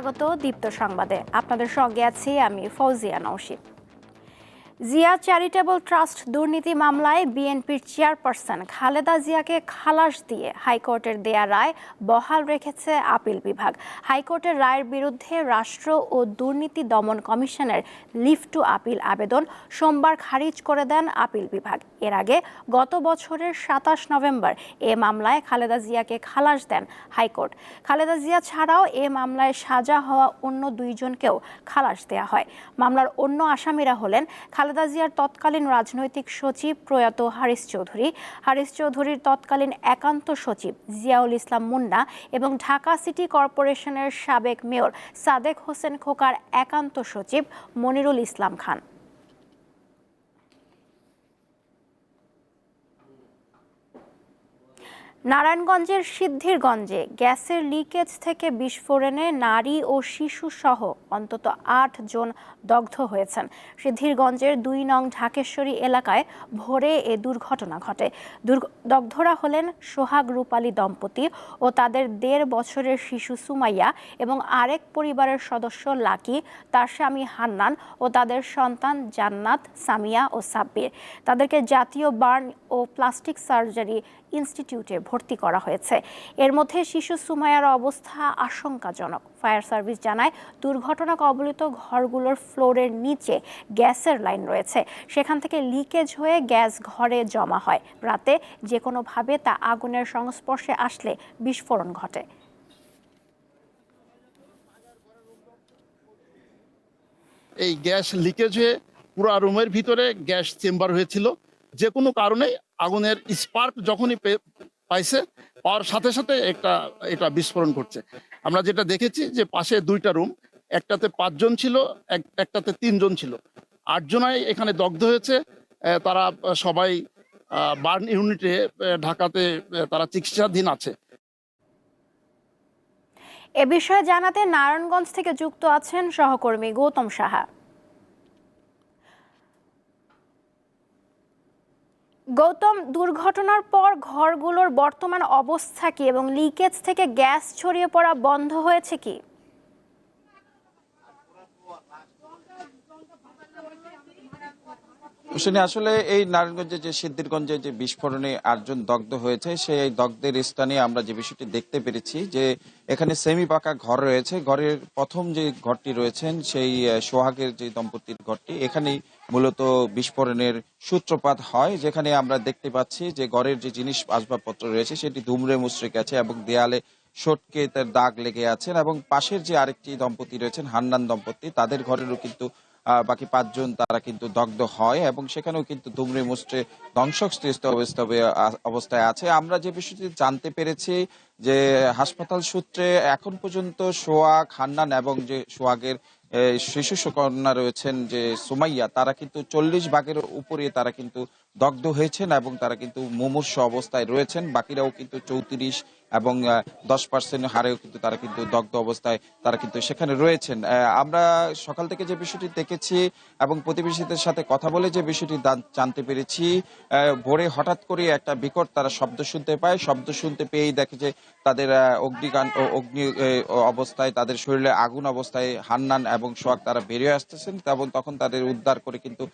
স্বাগত দীপ্ত সংবাদে। আপনাদের সঙ্গে আছি আমি ফৌজিয়া নৌশিদ জিয়া চ্যারিটেবল ট্রাস্ট দুর্নীতি মামলায় বিএনপির চেয়ারপারসন খালেদা জিয়াকে খালাস দিয়ে হাইকোর্টের দেয়া রায় বহাল রেখেছে আপিল বিভাগ। হাইকোর্টের রায়ের বিরুদ্ধে রাষ্ট্র ও দুর্নীতি দমন কমিশনের লিভ টু আপিল আবেদন সোমবার খারিজ করে দেন আপিল বিভাগ। এর আগে গত বছরের সাতাশ নভেম্বর এ মামলায় খালেদা জিয়াকে খালাস দেন হাইকোর্ট। খালেদা জিয়া ছাড়াও এ মামলায় সাজা হওয়া অন্য দুইজনকেও খালাস দেয়া হয়। মামলার অন্য আসামিরা হলেন খালেদা জিয়ার তৎকালীন রাজনৈতিক সচিব প্রয়াত হারিস চৌধুরী। হারিস চৌধুরীর তৎকালীন একান্ত সচিব জিয়াউল ইসলাম মুন্না এবং ঢাকা সিটি কর্পোরেশনের সাবেক মেয়র সাদেক হোসেন খোকার একান্ত সচিব মনিরুল ইসলাম খান। নারায়ণগঞ্জের সিদ্ধিরগঞ্জে গ্যাসের লিকেজ থেকে বিস্ফোরণে নারী ও শিশু সহ অন্তত আট জন দগ্ধ হয়েছেন। সিদ্ধিরগঞ্জের দুই নং ঢাকেশ্বরী এলাকায় ভোরে এ দুর্ঘটনা ঘটে। দগ্ধরা হলেন সোহাগ রূপালী দম্পতি ও তাদের দেড় বছরের শিশু সুমাইয়া এবং আরেক পরিবারের সদস্য লাকি, তার স্বামী হান্নান ও তাদের সন্তান জান্নাত, সামিয়া ও সাব্বির। তাদেরকে জাতীয় বার্ন ও প্লাস্টিক সার্জারি ইনস্টিটিউটে ভর্তি করা হয়েছে। এর মধ্যে শিশু সুমায়ার অবস্থা আশঙ্কাজনক। ফায়ার সার্ভিস জানায় দুর্ঘটনা কবলিত ঘরগুলোর ফ্লোরের নিচে গ্যাসের লাইন রয়েছে। সেখান থেকে লিকেজ হয়ে গ্যাস ঘরে জমা হয়। রাতে যে কোনোভাবে তা আগুনের সংস্পর্শে আসলে বিস্ফোরণ ঘটে। এই গ্যাস লিকেজ হয়ে পুরো রুমের ভিতরে গ্যাস চেম্বার হয়েছিল। যে কোনো কারণে আগুনের স্পার্ক যখনই পাইছে, পাওয়ার সাথে সাথে একটা, এটা বিস্ফোরণ করছে আমরা যেটা দেখেছি যে পাশে দুইটা রুম একটাতে পাঁচজন ছিল, এক- একটাতে তিনজন ছিল। আটজনাই এখানে দগ্ধ হয়েছে তারা সবাই বার্ন ইউনিটে ঢাকাতে তারা চিকিৎসাধীন আছে। এ বিষয়ে জানাতে নারায়ণগঞ্জ থেকে যুক্ত আছেন সহকর্মী গৌতম সাহা। গৌতম, দুর্ঘটনার পর ঘরগুলোর বর্তমান অবস্থা কি এবং লিকেজ থেকে গ্যাস ছড়িয়ে পড়া বন্ধ হয়েছে কি? শুনি, আসলে এই নারায়ণগঞ্জে যে সিদ্ধিরগঞ্জে যে বিস্ফোরণে আটজন দগ্ধ হয়েছে, সেই দগ্ধের স্থানে আমরা যে বিষয়টি দেখতে পেরেছি যে এখানে সেমি পাকা ঘর রয়েছে। ঘরের প্রথম যে ঘরটি রয়েছেন, সেই সোহাগের যে দম্পতির ঘরটি। এখানেই মূলত বিস্ফোরণের সূত্রপাত হয়, যেখানে আমরা দেখতে পাচ্ছি যে ঘরের যে জিনিস আসবাবপত্র রয়েছে, সেটি ধুমড়ে মুচড়ে গেছে এবং দেয়ালে সটকে তার দাগ লেগে আছেন এবং পাশের যে আরেকটি দম্পতি রয়েছেন, হান্নান দম্পতি, তাদের ঘরেরও কিন্তু বাকি পাঁচজন তারা কিন্তু দগ্ধ হয় এবং সেখানেও কিন্তু দুমড়ে ধ্বংসস্তৃষ্ট অবস্থা- অবস্থায় আছে। আমরা যে বিষয়টি জানতে পেরেছি যে হাসপাতাল সূত্রে এখন পর্যন্ত সোয়াগ হান্নান এবং যে সোয়াগের শিশু সুকন্যা রয়েছেন যে সুমাইয়া, তারা কিন্তু চল্লিশ ভাগের উপরে তারা কিন্তু দগ্ধ হয়েছেন এবং তারা কিন্তু মুমূর্ষ অবস্থায় রয়েছেন। বাকিরাও কিন্তু চৌত্রিশ এবং দশ পার্সেন্ট হারেও কিন্তু তারা কিন্তু দগ্ধ অবস্থায় তারা কিন্তু সেখানে রয়েছেন। আমরা সকাল থেকে যে বিষয়টি দেখেছি এবং প্রতিবেশীদের সাথে কথা বলে যে বিষয়টি জানতে পেরেছি ভোরে হঠাৎ করে একটা বিকট তারা শব্দ শুনতে পায়। শব্দ শুনতে পেয়েই দেখে যে তাদের অগ্নিকাণ্ড অগ্নি অবস্থায় তাদের শরীরে আগুন অবস্থায় হান্নান এবং সোয়াগ তারা বেরিয়ে আসতেছেন এবং তখন তাদের উদ্ধার করে কিন্তু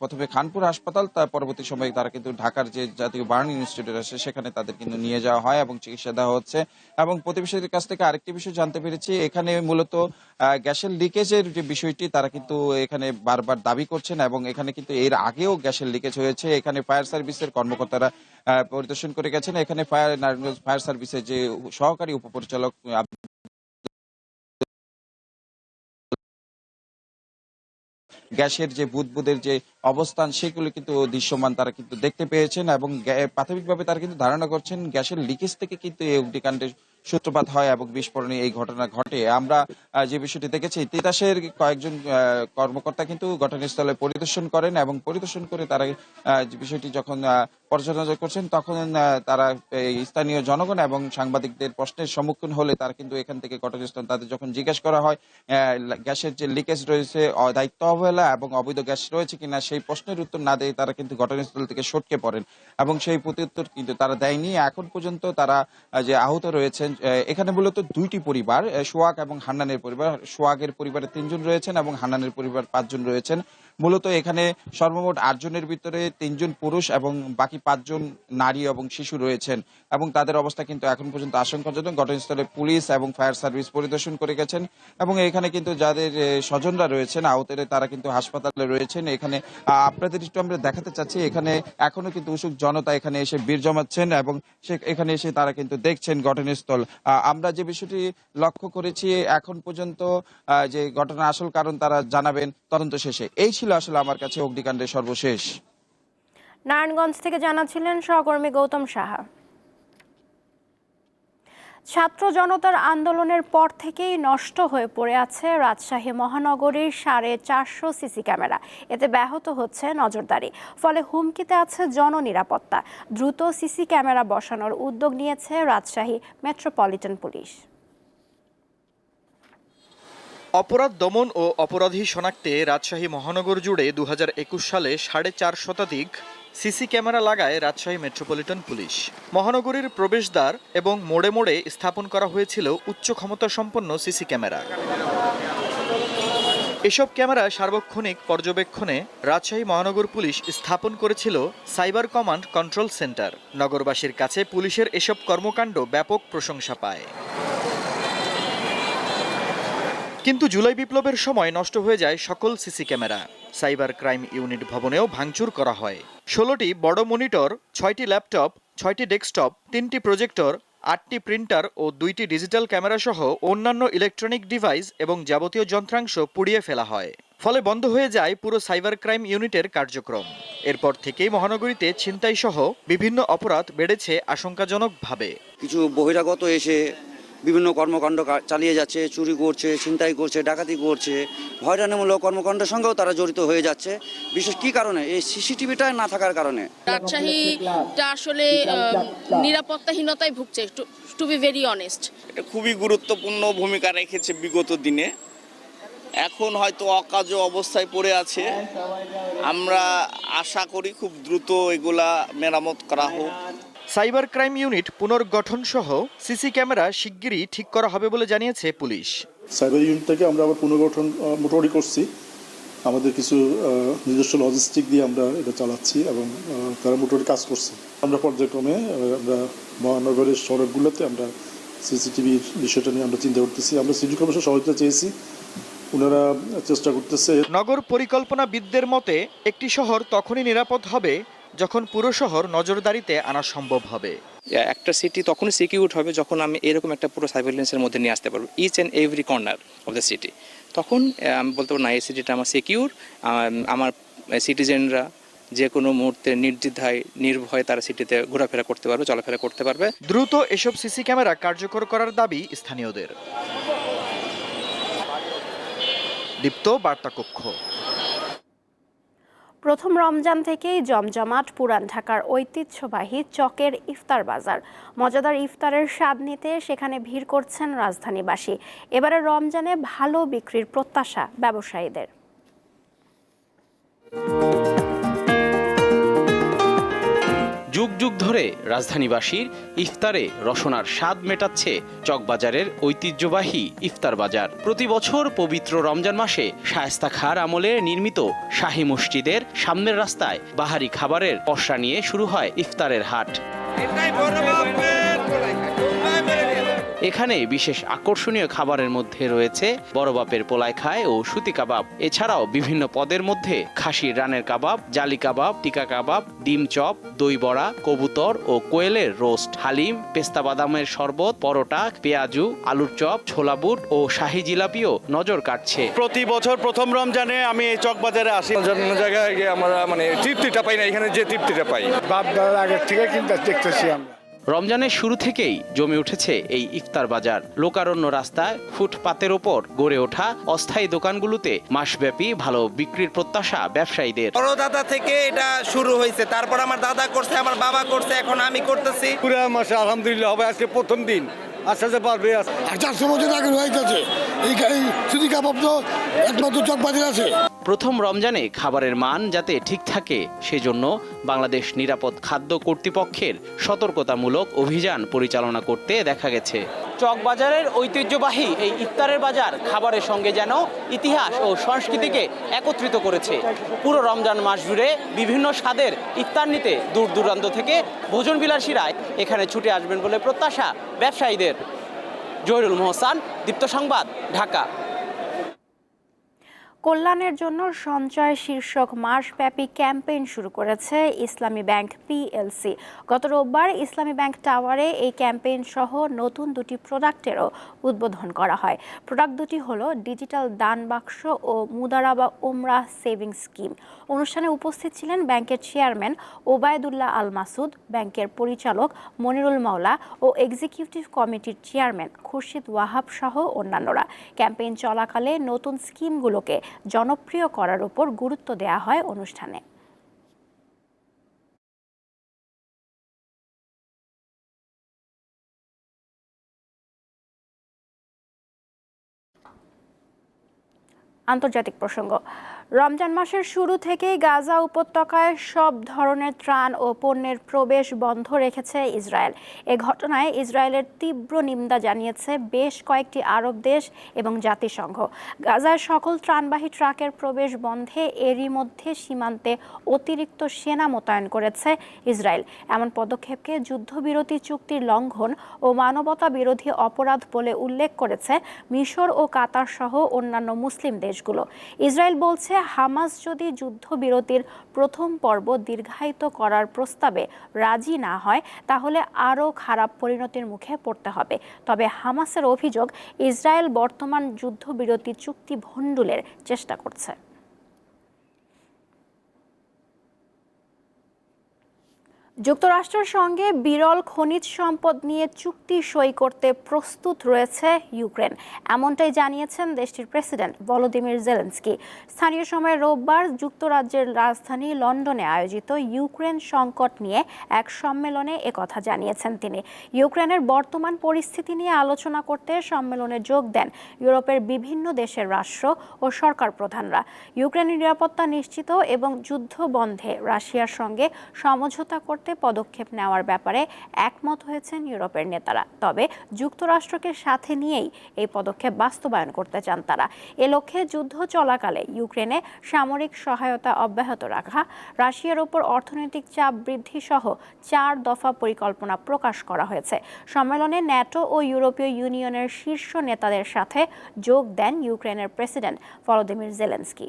প্রথমে খানপুর হাসপাতাল, তার পরবর্তী সময়ে তারা কিন্তু ঢাকার যে জাতীয় বার্ন ইনস্টিটিউট আছে সেখানে তাদের কিন্তু নিয়ে যাওয়া হয় এবং চিকিৎসা দেওয়া হচ্ছে। এবং প্রতিবেশীদের কাছ থেকে আরেকটি বিষয় জানতে পেরেছি, এখানে মূলত গ্যাসের লিকেজের যে বিষয়টি, তারা কিন্তু এখানে বারবার দাবি করছেন এবং এখানে কিন্তু এর আগেও গ্যাসের লিকেজ হয়েছে। এখানে ফায়ার সার্ভিসের কর্মকর্তারা পরিদর্শন করে গেছেন। এখানে ফায়ার ফায়ার সার্ভিসের যে সহকারী উপপরিচালক গ্যাসের যে বুদবুদের যে অবস্থান, সেগুলো কিন্তু দৃশ্যমান তারা কিন্তু দেখতে পেয়েছেন এবং প্রাথমিকভাবে তারা কিন্তু ধারণা করছেন গ্যাসের লিকেজ থেকে কিন্তু এই অগ্নিকাণ্ডের সূত্রপাত হয় এবং বিস্ফোরণে এই ঘটনা ঘটে। আমরা যে বিষয়টি দেখেছি, তিতাসের কয়েকজন কর্মকর্তা কিন্তু ঘটনাস্থলে পরিদর্শন করেন এবং পরিদর্শন করে তারা বিষয়টি যখন পর্যালোচনা করছেন, তখন তারা স্থানীয় জনগণ এবং সাংবাদিকদের প্রশ্নের সম্মুখীন হলে তারা কিন্তু এখান থেকে ঘটনাস্থল তাদের যখন জিজ্ঞেস করা হয় গ্যাসের যে লিকেজ রয়েছে দায়িত্ব অবহেলা এবং অবৈধ গ্যাস রয়েছে কিনা, সেই প্রশ্নের উত্তর না দিয়ে তারা কিন্তু ঘটনাস্থল থেকে সটকে পড়েন এবং সেই প্রত্যুত্তর কিন্তু তারা দেয়নি। এখন পর্যন্ত তারা যে আহত রয়েছেন এখানে মূলত দুইটি পরিবার সোহাগ এবং হান্নানের পরিবার। সোহাগের পরিবারে তিনজন রয়েছেন এবং হান্নানের পরিবার পাঁচজন রয়েছেন। মূলত এখানে সর্বমোট আটজনের ভিতরে তিনজন পুরুষ এবং বাকি পাঁচজন নারী এবং শিশু রয়েছেন এবং তাদের অবস্থা কিন্তু এখন পর্যন্ত আশঙ্কাজনক। ঘটনাস্থলে পুলিশ এবং ফায়ার সার্ভিস পরিদর্শন করে গেছেন এবং এখানে কিন্তু যাদের স্বজনরা রয়েছেন আহতের তারা কিন্তু হাসপাতালে রয়েছেন। এখানে আপনাদের একটু আমরা দেখাতে চাচ্ছি, এখানে এখনও কিন্তু উৎসুক জনতা এখানে এসে বীর জমাচ্ছেন এবং এখানে এসে তারা কিন্তু দেখছেন ঘটনাস্থল। আমরা যে বিষয়টি লক্ষ্য করেছি, এখন পর্যন্ত যে ঘটনা আসল কারণ তারা জানাবেন তদন্ত শেষে। এই ছিল আসলে আমার কাছে অগ্নিকাণ্ডের সর্বশেষ। নারায়ণগঞ্জ থেকে জানাচ্ছিলেন সহকর্মী গৌতম সাহা। ছাত্র জনতার আন্দোলনের পর থেকেই নষ্ট হয়ে পড়ে আছে রাজশাহী মহানগরীর সাড়ে চারশো সিসি ক্যামেরা। এতে ব্যাহত হচ্ছে নজরদারি, ফলে হুমকিতে আছে জননিরাপত্তা। দ্রুত সিসি ক্যামেরা বসানোর উদ্যোগ নিয়েছে রাজশাহী মেট্রোপলিটন পুলিশ। অপরাধ দমন ও অপরাধী শনাক্তে রাজশাহী মহানগর জুড়ে দু হাজার একুশ সালে সাড়ে চার শতাধিক সিসি ক্যামেরা লাগায় রাজশাহী মেট্রোপলিটন পুলিশ। মহানগরীর প্রবেশদ্বার এবং মোড়ে মোড়ে স্থাপন করা হয়েছিল উচ্চ ক্ষমতা সম্পন্ন সিসি ক্যামেরা। এসব ক্যামেরা সার্বক্ষণিক পর্যবেক্ষণে রাজশাহী মহানগর পুলিশ স্থাপন করেছিল সাইবার কমান্ড কন্ট্রোল সেন্টার। নগরবাসীর কাছে পুলিশের এসব কর্মকাণ্ড ব্যাপক প্রশংসা পায়। কিন্তু জুলাই বিপ্লবের সময় নষ্ট হয়ে যায় সকল CC camera. Cyber crime unit ভবনেও ভাঙচুর করা হয়। ষোলোটি বড় মনিটর, ছয়টি ল্যাপটপ, ছয়টি ডেস্কটপ, তিনটি প্রজেক্টর, আটটি প্রিন্টার ও দুইটি ডিজিটাল ক্যামেরা সহ অন্যান্য ইলেকট্রনিক ডিভাইস এবং যাবতীয় যন্ত্রাংশ পুড়িয়ে ফেলা হয়। ফলে বন্ধ হয়ে যায় পুরো সাইবার ক্রাইম ইউনিটের কার্যক্রম। এরপর থেকেই মহানগরীতে ছিনতাই সহ বিভিন্ন অপরাধ বেড়েছে আশঙ্কাজনকভাবে। কিছু বহিরাগত এসে বিভিন্ন কর্মকাণ্ড চালিয়ে যাচ্ছে চুরি করছে ছিনতাই করছে ডাকাতি করছে হয়রানিমূলক কর্মকাণ্ডের সঙ্গেও তারা জড়িত হয়ে যাচ্ছে। বিশেষ কি কারণে? এই সিসিটিভিটা না থাকার কারণে? রাজশাহীটা আসলে নিরাপত্তাহীনতায় ভুগছে টু বি ভেরি অনেস্ট এটা খুবই গুরুত্বপূর্ণ ভূমিকা রেখেছে বিগত দিনে। এখন হয়তো অকাজ অবস্থায় পড়ে আছে। আমরা আশা করি খুব দ্রুত এগুলা মেরামত করা হোক। সাইবার ক্রাইম ইউনিট পুনর্গঠন সহ সিসি ক্যামেরা শিগগিরই ঠিক করা হবে বলে জানিয়েছে পুলিশ। সাইবার ইউনিটটাকে আমরা আবার পুনর্গঠন মোটামুটি করছি। আমাদের কিছু নিজস্ব লজিস্টিক দিয়ে আমরা এটা চালাচ্ছি এবং তারা মোটামুটি কাজ করছে। আমরা পর্যায়ক্রমে আমরা মহানগরের সড়কগুলোতে আমরা সিসিটিভির বিষয়টা নিয়ে আমরা চিন্তা করতেছি। আমরা সিটি কমিশন সহযোগিতা চেয়েছি। ওনারা চেষ্টা করতেছে। নগর পরিকল্পনাবিদদের মতে একটি শহর তখনই নিরাপদ হবে যখন পুরো শহর নজরদারিতে আনা সম্ভব হবে। একটা সিটি তখনই সিকিউর হবে যখন আমি এরকম একটা পুরো সার্ভেলেন্সের মধ্যে নিয়ে আসতে পারব each and every corner of the city তখন আমি বলতে পারব না এই সিটিটা আমার সিকিউর আমার সিটিজেনরা যে কোনো মুহূর্তে নির্দ্বিধায় নির্ভয়ে তারা সিটিতে ঘোরাফেরা করতে পারবে চলাফেরা করতে পারবে। দ্রুত এসব সিসি ক্যামেরা কার্যকর করার দাবি স্থানীয়দের। দীপ্ত বার্তা কক্ষ প্রথম রমজান থেকেই জমজমাট পুরান ঢাকার ঐতিহ্যবাহী চকের ইফতার বাজার। মজাদার ইফতারের স্বাদ নিতে সেখানে ভিড় করছেন রাজধানীবাসী। এবারে রমজানে ভালো বিক্রির প্রত্যাশা ব্যবসায়ীদের। যুগ যুগ ধরে রাজধানীবাসীর ইফতারে রসনার স্বাদ মেটাচ্ছে চকবাজারের ঐতিহ্যবাহী ইফতার বাজার। প্রতি বছর পবিত্র রমজান মাসে শায়েস্তা খার আমলে নির্মিত শাহী মসজিদের সামনের রাস্তায় বাহারি খাবারের পশা নিয়ে শুরু হয় ইফতারের হাট। এখানে বিশেষ আকর্ষণীয় খাবারের মধ্যে রয়েছে বড় বাপের পোলাই খায় ও সুতি কাবাব। এছাড়াও বিভিন্ন পদের মধ্যে খাসির রানের কাবাব জালি কাবাব টিকা কাবাব ডিম চপ দই বড়া কবুতর ও কোয়েলের রোস্ট হালিম পেস্তা বাদামের শরবত পরোটা পেঁয়াজু আলুর চপ ছোলা বুট ও শাহি জিলাপিও নজর কাটছে প্রতি বছর প্রথম রমজানে আমি এই চকবাজারে আসি। অন্য জায়গায় গিয়ে আমরা মানে তৃপ্তিটা পাই না এখানে যে তৃপ্তিটা পাই। বাপ দাদার আগের থেকে কিন্তু দেখতেছি আমরা। রমজানের শুরু থেকেই জমে উঠেছে এই ইফতার বাজার। লোকারণ্য রাস্তায় ফুটপাতের ওপর গড়ে ওঠা অস্থায়ী দোকানগুলোতে মাসব্যাপী ভালো বিক্রির প্রত্যাশা ব্যবসায়ীদের। বড় দাদা থেকে এটা শুরু হয়েছে তারপর আমার দাদা করছে আমার বাবা করছে এখন আমি করতেছি। পুরো মাসে আলহামদুলিল্লাহ হবে আজকে প্রথম দিন। আস্তে আস্তে পারবে আর চারশো বছর আগে এই কাবাব তো একমাত্র চকবাজার আছে। প্রথম রমজানে খাবারের মান যাতে ঠিক থাকে, সেজন্য বাংলাদেশ নিরাপদ খাদ্য কর্তৃপক্ষের সতর্কতামূলক অভিযান পরিচালনা করতে দেখা গেছে। চকবাজারের ঐতিহ্যবাহী এই ইফতারের বাজার খাবারের সঙ্গে যেন ইতিহাস ও সংস্কৃতিকে একত্রিত করেছে। পুরো রমজান মাস জুড়ে বিভিন্ন স্বাদের ইফতার নিতে দূর দূরান্ত থেকে ভোজন বিলাসীরা এখানে ছুটে আসবেন বলে প্রত্যাশা ব্যবসায়ীদের। জহিরুল মোহসান, দীপ্ত সংবাদ, ঢাকা। কল্যাণের জন্য সঞ্চয় শীর্ষক মাসব্যাপী ক্যাম্পেইন শুরু করেছে ইসলামী ব্যাংক পিএলসি। গত রোববার ইসলামী ব্যাংক টাওয়ারে এই ক্যাম্পেইন সহ নতুন দুটি প্রোডাক্টেরও উদ্বোধন করা হয়। প্রোডাক্ট দুটি হলো ডিজিটাল দান বাক্স ও মুদারাবা উমরা সেভিং স্কিম। অনুষ্ঠানে উপস্থিত ছিলেন ব্যাংকের চেয়ারম্যান ওবায়দুল্লাহ আল মাসুদ, ব্যাংকের পরিচালক মনিরুল মাওলা ও এক্সিকিউটিভ কমিটির চেয়ারম্যান খুরশিদ ওয়াহাব সহ অন্যান্যরা। ক্যাম্পেইন চলাকালে নতুন স্কিমগুলোকে জনপ্রিয় করার উপর গুরুত্ব দেওয়া হয় অনুষ্ঠানে। আন্তর্জাতিক প্রসঙ্গ রমজান মাসের শুরু থেকেই গাজা উপত্যকায় সব ধরনের ত্রাণ ও পণ্যের প্রবেশ বন্ধ রেখেছে ইসরায়েল। এ ঘটনায় ইসরায়েলের তীব্র নিন্দা জানিয়েছে বেশ কয়েকটি আরব দেশ এবং জাতিসংঘ। গাজায় সকল ত্রাণবাহী ট্রাকের প্রবেশ বন্ধে এরই মধ্যে সীমান্তে অতিরিক্ত সেনা মোতায়েন করেছে ইসরায়েল। এমন পদক্ষেপকে যুদ্ধবিরতি চুক্তির লঙ্ঘন ও মানবতা বিরোধী অপরাধ বলে উল্লেখ করেছে মিশর ও কাতার সহ অন্যান্য মুসলিম দেশগুলো। ইসরায়েল বলছে হামাস যদি যুদ্ধবিরতির প্রথম পর্ব দীর্ঘায়িত করার প্রস্তাবে রাজি না হয়, তাহলে আরও খারাপ পরিণতির মুখে পড়তে হবে। তবে হামাসের অভিযোগ, ইসরায়েল বর্তমান যুদ্ধবিরতি চুক্তি ভণ্ডুলের চেষ্টা করছে। যুক্তরাষ্ট্রের সঙ্গে বিরল খনিজ সম্পদ নিয়ে চুক্তি সই করতে প্রস্তুত রয়েছে ইউক্রেন। এমনটাই জানিয়েছেন দেশটির প্রেসিডেন্ট ভলোদিমির জেলেন্সকি। স্থানীয় সময় রোববার যুক্তরাজ্যের রাজধানী লন্ডনে আয়োজিত ইউক্রেন সংকট নিয়ে এক সম্মেলনে একথা জানিয়েছেন তিনি। ইউক্রেনের বর্তমান পরিস্থিতি নিয়ে আলোচনা করতে সম্মেলনে যোগ দেন ইউরোপের বিভিন্ন দেশের রাষ্ট্র ও সরকার প্রধানরা। ইউক্রেনের নিরাপত্তা নিশ্চিত এবং যুদ্ধ বন্ধে রাশিয়ার সঙ্গে সমঝোতা করতে পদক্ষেপ নেওয়ার ব্যাপারে একমত হয়েছেন ইউরোপের নেতারা। তবে যুক্তরাষ্ট্রকে সাথে নিয়েই এই পদক্ষেপ বাস্তবায়ন করতে চান তারা। এ লক্ষ্যে যুদ্ধ চলাকালে ইউক্রেনে সামরিক সহায়তা অব্যাহত রাখা, রাশিয়ার ওপর অর্থনৈতিক চাপ বৃদ্ধি সহ চার দফা পরিকল্পনা প্রকাশ করা হয়েছে। সম্মেলনে ন্যাটো ও ইউরোপীয় ইউনিয়নের শীর্ষ নেতাদের সাথে যোগ দেন ইউক্রেনের প্রেসিডেন্ট ভলোদিমির জেলেন্সকি।